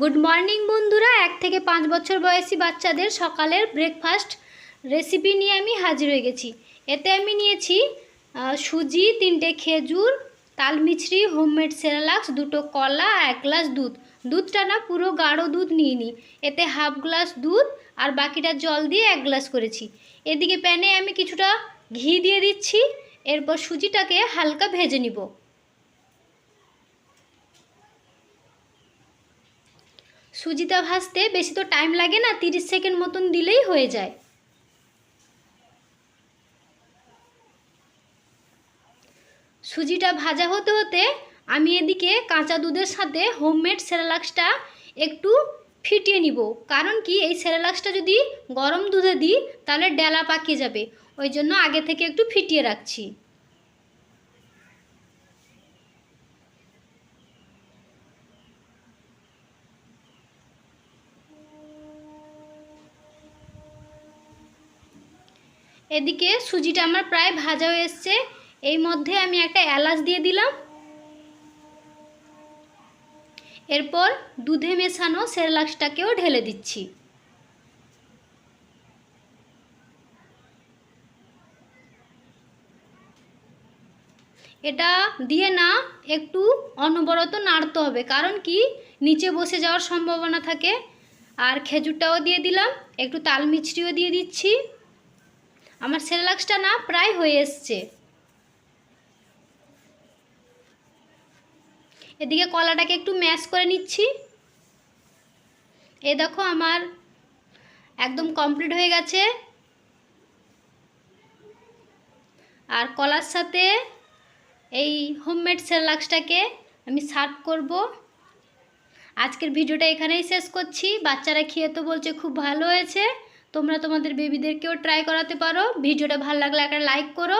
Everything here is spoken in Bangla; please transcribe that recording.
গুড মর্নিং বন্ধুরা। এক থেকে পাঁচ বছর বয়সী বাচ্চাদের সকালের ব্রেকফাস্ট রেসিপি নিয়ে আমি হাজির হয়ে গেছি। এতে আমি নিয়েছি সুজি, তিনটে খেজুর তালমিছরি হোমমেড সেরালাক্স দুটো কলা আর এক গ্লাস দুধ। দুধটা না, পুরো গাঢ় দুধ নিয়ে নিই এতে হাফ গ্লাস দুধ আর বাকিটা জল দিয়ে এক গ্লাস করেছি। এদিকে প্যানে আমি কিছুটা ঘি দিয়ে দিচ্ছি। এরপর সুজিটাকে হালকা ভেজে নিব। সুজিটা ভাজতে বেশি তো টাইম লাগে না, তিরিশ সেকেন্ড মতন দিলেই হয়ে যায়। সুজিটা ভাজা হতে হতে আমি এদিকে কাঁচা দুধের সাথে হোমমেড সেরালাক্সটা একটু ফিটিয়ে নিব। কারণ কি, এই সেরালাক্সটা যদি গরম দুধে দিই, তাহলে ডেলা পাকিয়ে যাবে। ওই জন্য আগে থেকে একটু ফিটিয়ে রাখছি। এদিকে সুজিটা আমার প্রায় ভাজা হয়ে এসছে। এই মধ্যে আমি একটা এলাচ দিয়ে দিলাম। এরপর দুধে মেশানো সেরেলাক্সটাকেও ঢেলে দিচ্ছি। এটা দিয়ে না একটু অনবরত নাড়তে হবে, কারণ কি? নিচে বসে যাওয়ার সম্ভাবনা থাকে। আর খেজুরটাও দিয়ে দিলাম, একটু তাল মিছরিও দিয়ে দিচ্ছি। আমার সেরেলাক্সটা না প্রায় হয়ে এসছে। এদিকে কলাটাকে একটু ম্যাশ করে নিচ্ছি। এ দেখো আমার একদম কমপ্লিট হয়ে গেছে। আর কলার সাথে এই হোমমেড সেরেলাক্সটাকে আমি সার্ভ করব। আজকের ভিডিওটা এখানেই শেষ করছি। বাচ্চারা খেয়ে তো বলছে খুব ভালো হয়েছে। তোমরা তোমাদের বেবিদেরকেও ট্রাই করাতে পারো। ভিডিওটা ভালো লাগলে একটা লাইক করো।